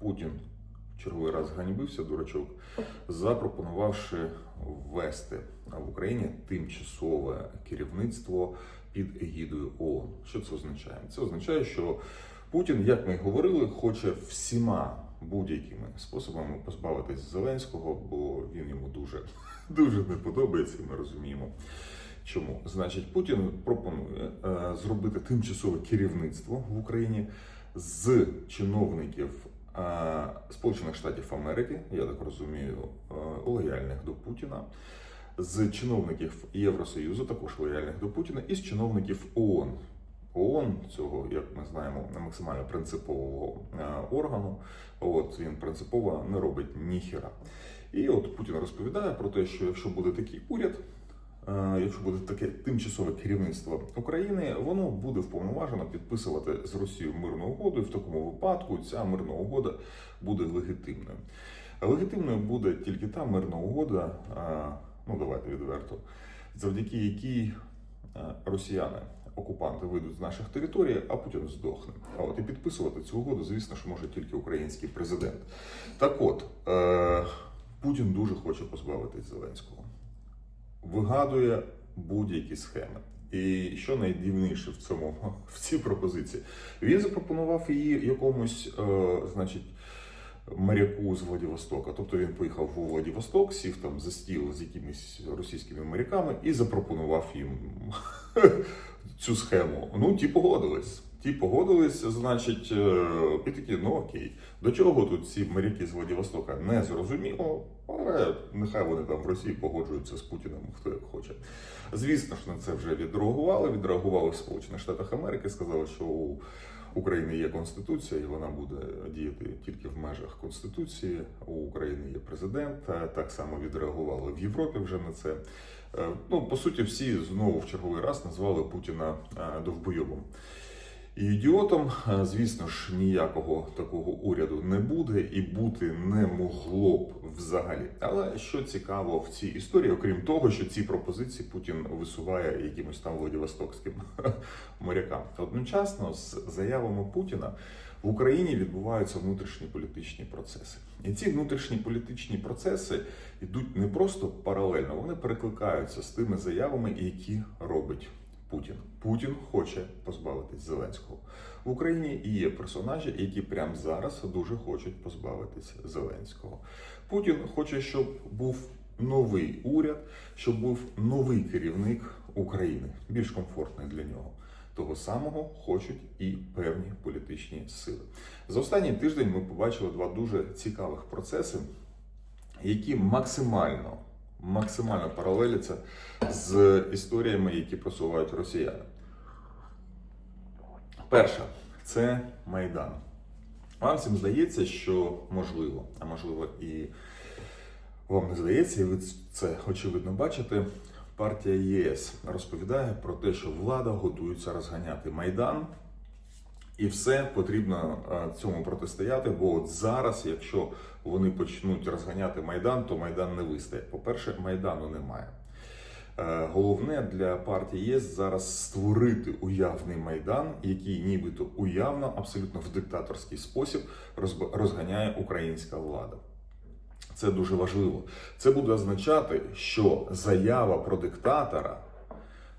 Путін в черговий раз ганьбився, дурачок, запропонувавши ввести в Україні тимчасове керівництво під егідою ООН. Що це означає? Це означає, що Путін, як ми й говорили, хоче всіма будь-якими способами позбавитись Зеленського, бо він йому дуже, дуже не подобається, і ми розуміємо. Чому? Значить, Путін пропонує е, зробити тимчасове керівництво в Україні з чиновників Сполучених Штатів Америки, я так розумію, е, лояльних до Путіна, з чиновників Євросоюзу, також лояльних до Путіна, і з чиновників ООН. ООН цього, як ми знаємо, максимально принципового е, органу. От він принципово не робить ніхіра. І от Путін розповідає про те, що якщо буде такий уряд, е, якщо буде таке тимчасове керівництво України, воно буде вповноважено підписувати з Росією мирну угоду. І в такому випадку ця мирна угода буде легітимною. Легітимною буде тільки та мирна угода, е, ну давайте відверто, завдяки якій е, росіяни. Окупанти вийдуть з наших територій, а Путін здохне. А от і підписувати цю угоду, звісно ж, може тільки український президент. Так от, е, Путін дуже хоче позбавитись Зеленського, вигадує будь-які схеми. І що найдивніше в цьому в цій пропозиції, він запропонував її якомусь, е, значить, моряку з Владивостока. Тобто він поїхав у Владивосток, сів там за стіл з якимись російськими моряками і запропонував їм цю схему. Ну, ті погодились. Ті погодились, значить, е, і такі, ну окей. До чого тут ці моряки з Владивостока не зрозуміло, але нехай вони там в Росії погоджуються з Путіним, хто як хоче. Звісно ж, на це вже відреагували. Відреагували в Сполучених Штатах Америки, сказали, що у України є конституція, і вона буде діяти тільки в межах конституції. У України є президент. Так само відреагували в Європі вже на це. Е, Ну, по суті, всі знову в черговий раз назвали Путіна е, довбойобом. І ідіотом, е, звісно ж, ніякого такого уряду не буде і бути не могло б взагалі. Але що цікаво в цій історії, окрім того, що ці пропозиції Путін висуває якимось там Владивостокським морякам. Одночасно з заявами Путіна в Україні відбуваються внутрішні політичні процеси. І ці внутрішні політичні процеси йдуть не просто паралельно, вони перекликаються з тими заявами, які робить Путін. Путін хоче позбавитись Зеленського. В Україні є персонажі, які прямо зараз дуже хочуть позбавитись Зеленського. Путін хоче, щоб був новий уряд, щоб був новий керівник України, більш комфортний для нього. Того самого хочуть і певні політичні сили. За останній тиждень ми побачили два дуже цікавих процеси, які максимально максимально паралеляться з історіями, які просувають росіяни. Перша це Майдан. Вам всім здається, що можливо, а можливо і вам не здається, і ви це очевидно бачите. Партія ЄС розповідає про те, що влада готується розганяти Майдан, і все потрібно е, цьому протистояти. Бо от зараз, якщо вони почнуть розганяти Майдан, то Майдан не вистоє. По-перше, Майдану немає. Е, Головне для партії ЄС зараз створити уявний майдан, який нібито уявно, абсолютно в диктаторський спосіб розганяє українська влада. Це дуже важливо. Це буде означати, що заява про диктатора,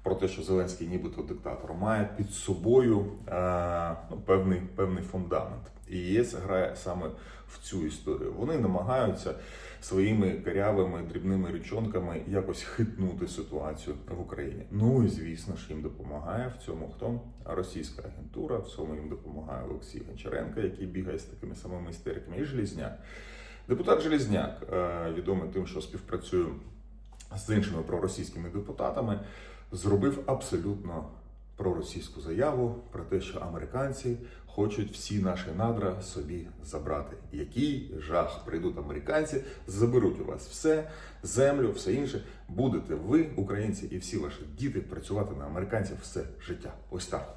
про те, що Зеленський нібито диктатор, має під собою е, ну, певний, певний фундамент. І ЄС грає саме в цю історію. Вони намагаються своїми карявими дрібними річонками якось хитнути ситуацію в Україні. Ну і звісно ж їм допомагає в цьому хто російська агентура. В цьому їм допомагає Олексій Гончаренко, який бігає з такими самими істериками, і Желізняк. Депутат Желізняк, е, відомий тим, що співпрацює з іншими проросійськими депутатами, зробив абсолютно проросійську заяву про те, що американці хочуть всі наші надра собі забрати. Який жах прийдуть американці, заберуть у вас все, землю, все інше. Будете ви, українці, і всі ваші діти працювати на американців все життя. Ось так.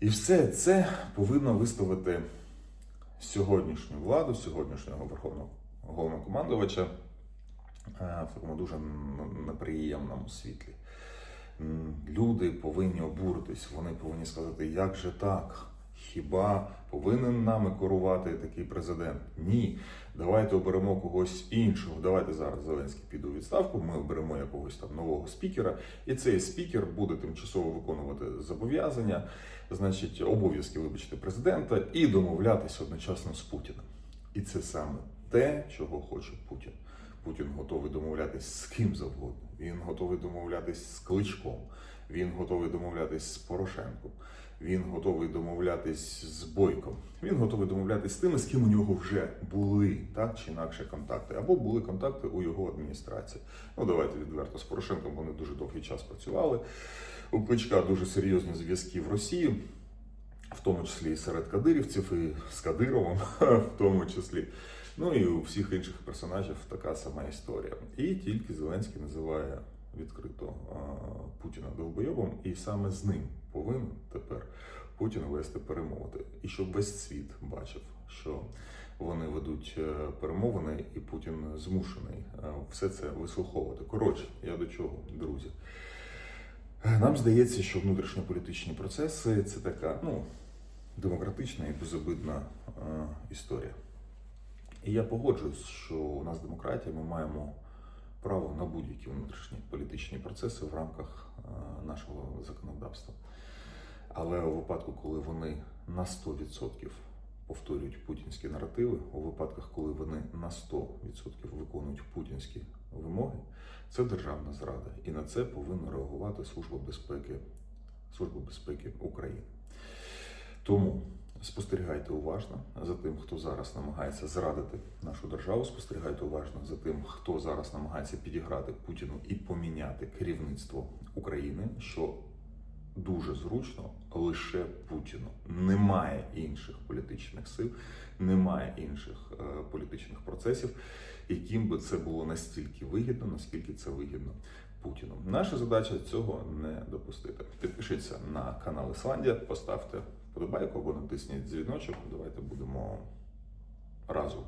І все це повинно виставити сьогоднішню владу, сьогоднішнього верховного головнокомандувача в такому дуже неприємному світлі. Люди повинні обуритись, вони повинні сказати, як же так? Хіба повинен нами керувати такий президент? Ні. Давайте оберемо когось іншого. Давайте зараз Зеленський піде у відставку. Ми оберемо якогось там нового спікера, і цей спікер буде тимчасово виконувати зобов'язання, значить, обов'язки, вибачте, президента, і домовлятися одночасно з Путіним. І це саме те, чого хоче Путін. Путін готовий домовлятись з ким завгодно. Він готовий домовлятись з Кличком. Він готовий домовлятись з Порошенком. Він готовий домовлятись з Бойком. Він готовий домовлятись з тими, з ким у нього вже були так чи інакше контакти, або були контакти у його адміністрації. Ну давайте відверто з Порошенком. Вони дуже довгий час працювали. У Кличка дуже серйозні зв'язки в Росії, в тому числі і серед кадирівців, і з Кадировим, в тому числі. Ну і у всіх інших персонажів така сама історія. І тільки Зеленський називає відкрито Путіна довбойовим, і саме з ним повинен тепер Путін вести перемовини. І щоб весь світ бачив, що вони ведуть е, перемовини, і Путін змушений е, все це вислуховувати. Коротше, я до чого, друзі. Е, Нам здається, що внутрішньополітичні процеси це така ну, демократична і безобидна е, історія. І я погоджуюсь, що у нас демократія, ми маємо право на будь-які внутрішні політичні процеси в рамках е, нашого законодавства. Але у випадку, коли вони на 100% повторюють путінські наративи, у випадках, коли вони на 100% виконують путінські вимоги, це державна зрада. І на це повинна реагувати Служба безпеки, Служба безпеки України. Тому спостерігайте уважно за тим, хто зараз намагається зрадити нашу державу. Спостерігайте уважно за тим, хто зараз намагається підіграти Путіну і поміняти керівництво України, що дуже зручно лише Путіну. Немає інших політичних сил, немає інших е, політичних процесів, яким би це було настільки вигідно, наскільки це вигідно Путіну. Наша задача цього не допустити. Підпишіться на канал Ісландія, поставте вподобайку або натисніть дзвіночок. Давайте будемо разом.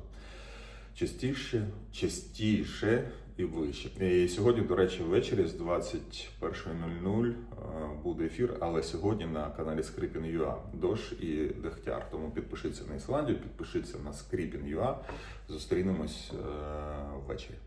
Частіше, частіше і вище. І сьогодні, до речі, ввечері з 21.00 е, буде ефір, але сьогодні на каналі Скрипін.ua Дош і Дехтяр. Тому підпишіться на Ісландію, підпишіться на Скрипін.ua. Зустрінемось е, ввечері.